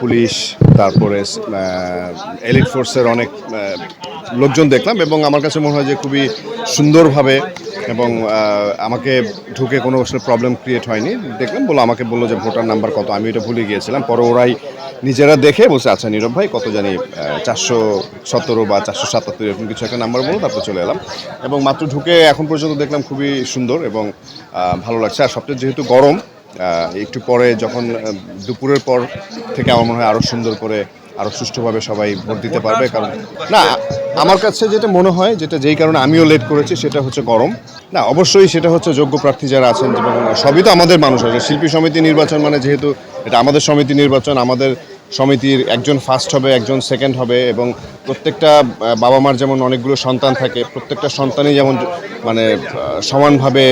Police, তারপরে elite ফোর্সের অনেক লোকজন দেখলাম এবং আমার কাছে মনে হয় যে খুবই সুন্দরভাবে এবং আমাকে ঢুকে কোনো প্রবলেম ক্রিয়েট হয়নি। দেখলাম বলো আমাকে বলল যে ভোটার নাম্বার কত, আমি এটা ভুলে গিয়েছিলাম। পরে ওরাই নিজেরা দেখে বলছে আচ্ছা নীরব ভাই, কত জানি চারশো সতেরো বা চারশো সাতাত্তর এরকম কিছু একটা নাম্বার বলো, তারপর চলে এলাম। এবং মাত্র ঢুকে এখন পর্যন্ত দেখলাম খুবই সুন্দর এবং ভালো লাগছে। আর সবচেয়ে যেহেতু গরম একটু পরে যখন দুপুরের পর থেকে আমার মনে হয় আরও সুন্দর করে আরও সুষ্ঠুভাবে সবাই ভোট দিতে পারবে, কারণ না, আমার কাছে যেটা মনে হয়, যেটা যেই কারণে আমিও লেট করেছি, সেটা হচ্ছে গরম। না, অবশ্যই সেটা হচ্ছে যোগ্য প্রার্থী যারা আছেন সবই তো আমাদের মানুষ আছে। শিল্পী সমিতি নির্বাচন মানে যেহেতু এটা আমাদের সমিতি নির্বাচন, আমাদের সমিতির একজন ফার্স্ট হবে, একজন সেকেন্ড হবে, এবং প্রত্যেকটা বাবা মার যেমন অনেকগুলো সন্তান থাকে, প্রত্যেকটা সন্তানই যেমন মানে সমানভাবে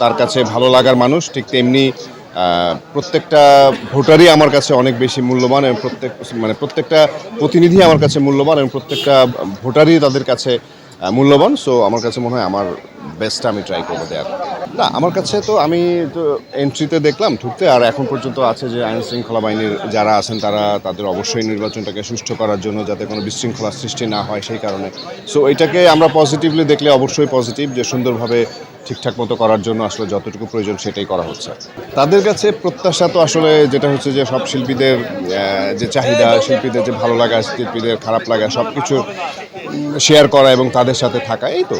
তার কাছে ভালো লাগার মানুষ, ঠিক তেমনি প্রত্যেকটা ভোটারই আমার কাছে অনেক বেশি মূল্যবান এবং প্রত্যেক মানে প্রত্যেকটা প্রতিনিধি আমার কাছে মূল্যবান এবং প্রত্যেকটা ভোটারই তাদের কাছে মূল্যবান। সো আমার কাছে মনে হয় আমার বেস্টটা আমি ট্রাই করব দেওয়ার না, আমার কাছে তো আমি তো এন্ট্রিতে দেখলাম, ঢুকতে, আর এখন পর্যন্ত আছে যে আইন শৃঙ্খলা বাহিনীর যারা আছেন তারা, তাদের অবশ্যই নির্বাচনটাকে সুষ্ঠু করার জন্য যাতে কোনো বিশৃঙ্খলা সৃষ্টি না হয় সেই কারণে। সো এটাকে আমরা পজিটিভলি দেখলে অবশ্যই পজিটিভ যে সুন্দরভাবে ঠিকঠাক মতো করার জন্য আসলে যতটুকু প্রয়োজন সেটাই করা হচ্ছে। তাদের কাছে প্রত্যাশা তো আসলে যেটা হচ্ছে যে সব শিল্পীদের যে চাহিদা, শিল্পীদের যে ভালো লাগা, শিল্পীদের খারাপ লাগা সব কিছু শেয়ার করা এবং তাদের সাথে থাকা, এই তো।